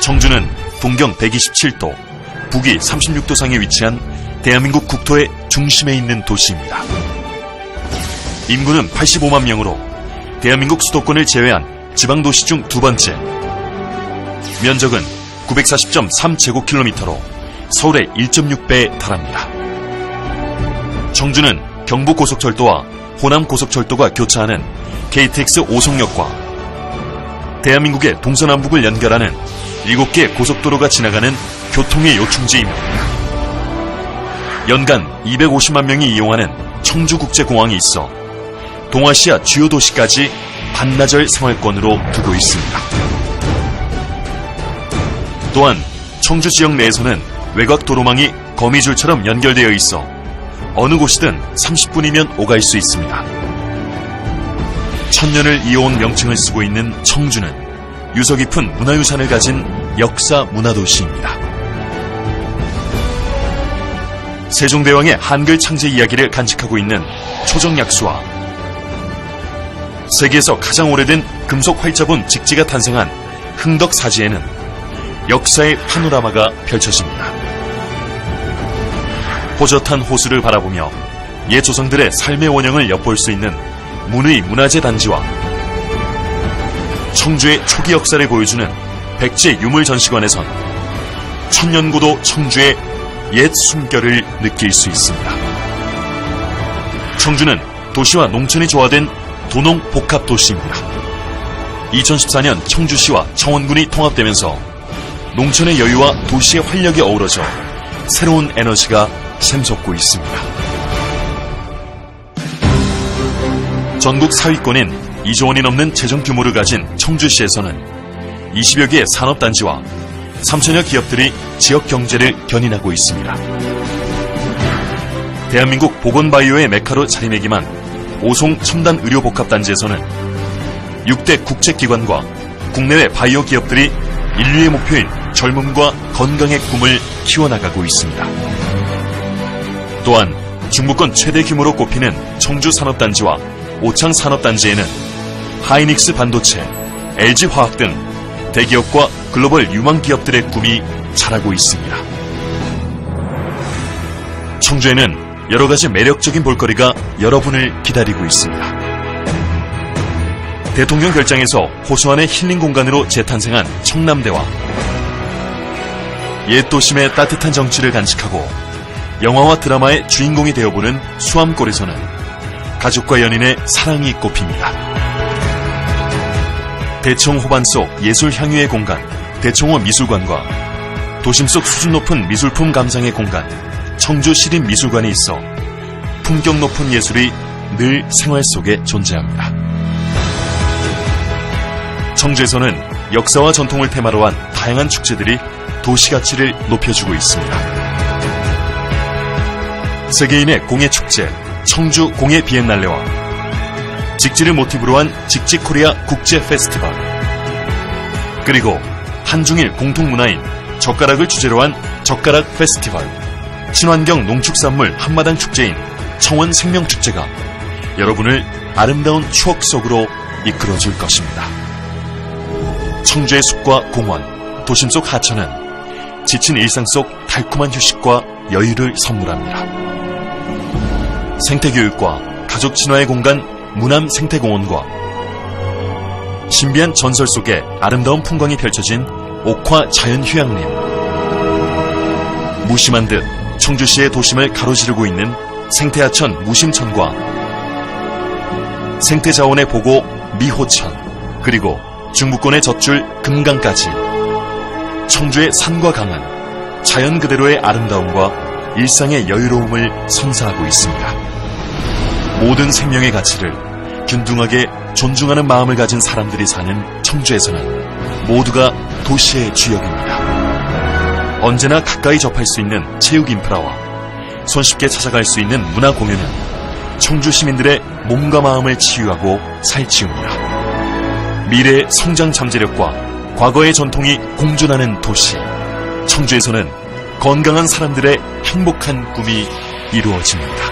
청주는 동경 127도, 북위 36도상에 위치한 대한민국 국토의 중심에 있는 도시입니다. 인구는 85만 명으로 대한민국 수도권을 제외한 지방도시 중 두 번째. 면적은 940.3제곱킬로미터로 서울의 1.6배에 달합니다. 청주는 경부고속철도와 호남고속철도가 교차하는 KTX 오송역과 대한민국의 동서남북을 연결하는 7개 고속도로가 지나가는 교통의 요충지입니다. 연간 250만 명이 이용하는 청주국제공항이 있어 동아시아 주요 도시까지 반나절 생활권으로 두고 있습니다. 또한 청주 지역 내에서는 외곽 도로망이 거미줄처럼 연결되어 있어 어느 곳이든 30분이면 오갈 수 있습니다. 천년을 이어온 명칭을 쓰고 있는 청주는 유서 깊은 문화유산을 가진 역사 문화도시입니다. 세종대왕의 한글 창제 이야기를 간직하고 있는 초정약수와 세계에서 가장 오래된 금속 활자본 직지가 탄생한 흥덕사지에는 역사의 파노라마가 펼쳐집니다. 호젓한 호수를 바라보며 옛 조상들의 삶의 원형을 엿볼 수 있는 문의 문화재 단지와 청주의 초기 역사를 보여주는 백제 유물 전시관에선 천년고도 청주의 옛 숨결을 느낄 수 있습니다. 청주는 도시와 농촌이 조화된 도농 복합 도시입니다. 2014년 청주시와 청원군이 통합되면서 농촌의 여유와 도시의 활력이 어우러져 새로운 에너지가 샘솟고 있습니다. 전국 사위권인 2조 원이 넘는 재정 규모를 가진 청주시에서는 20여 개의 산업단지와 3천여 기업들이 지역 경제를 견인하고 있습니다. 대한민국 보건바이오의 메카로 자리매김한 오송 첨단 의료복합단지에서는 6대 국제기관과 국내외 바이오 기업들이 인류의 목표인 젊음과 건강의 꿈을 키워나가고 있습니다. 또한 중부권 최대 규모로 꼽히는 청주 산업단지와 오창 산업단지에는 하이닉스 반도체, LG화학 등 대기업과 글로벌 유망 기업들의 꿈이 자라고 있습니다. 청주에는 여러 가지 매력적인 볼거리가 여러분을 기다리고 있습니다. 대통령 결장에서 호수안의 힐링 공간으로 재탄생한 청남대와 옛 도심의 따뜻한 정치를 간직하고 영화와 드라마의 주인공이 되어보는 수암골에서는 가족과 연인의 사랑이 꼽힙니다. 대청 호반 속 예술 향유의 공간, 대청호 미술관과 도심 속 수준 높은 미술품 감상의 공간, 청주 시립 미술관이 있어 품격 높은 예술이 늘 생활 속에 존재합니다. 청주에서는 역사와 전통을 테마로 한 다양한 축제들이 도시 가치를 높여주고 있습니다. 세계인의 공예 축제, 청주 공예 비엔날레와 직지를 모티브로 한 직지 코리아 국제 페스티벌, 그리고 한중일 공통문화인 젓가락을 주제로 한 젓가락 페스티벌, 친환경 농축산물 한마당 축제인 청원 생명축제가 여러분을 아름다운 추억 속으로 이끌어줄 것입니다. 청주의 숲과 공원, 도심 속 하천은 지친 일상 속 달콤한 휴식과 여유를 선물합니다. 생태교육과 가족 친화의 공간 무남 생태공원과 신비한 전설 속에 아름다운 풍광이 펼쳐진 옥화 자연휴양림 무심한 듯 청주시의 도심을 가로지르고 있는 생태하천 무심천과 생태자원의 보고 미호천 그리고 중부권의 젖줄 금강까지 청주의 산과 강은 자연 그대로의 아름다움과 일상의 여유로움을 선사하고 있습니다. 모든 생명의 가치를 균등하게 존중하는 마음을 가진 사람들이 사는 청주에서는 모두가 도시의 주역입니다. 언제나 가까이 접할 수 있는 체육 인프라와 손쉽게 찾아갈 수 있는 문화 공연은 청주 시민들의 몸과 마음을 치유하고 살찌웁니다. 미래의 성장 잠재력과 과거의 전통이 공존하는 도시. 청주에서는 건강한 사람들의 행복한 꿈이 이루어집니다.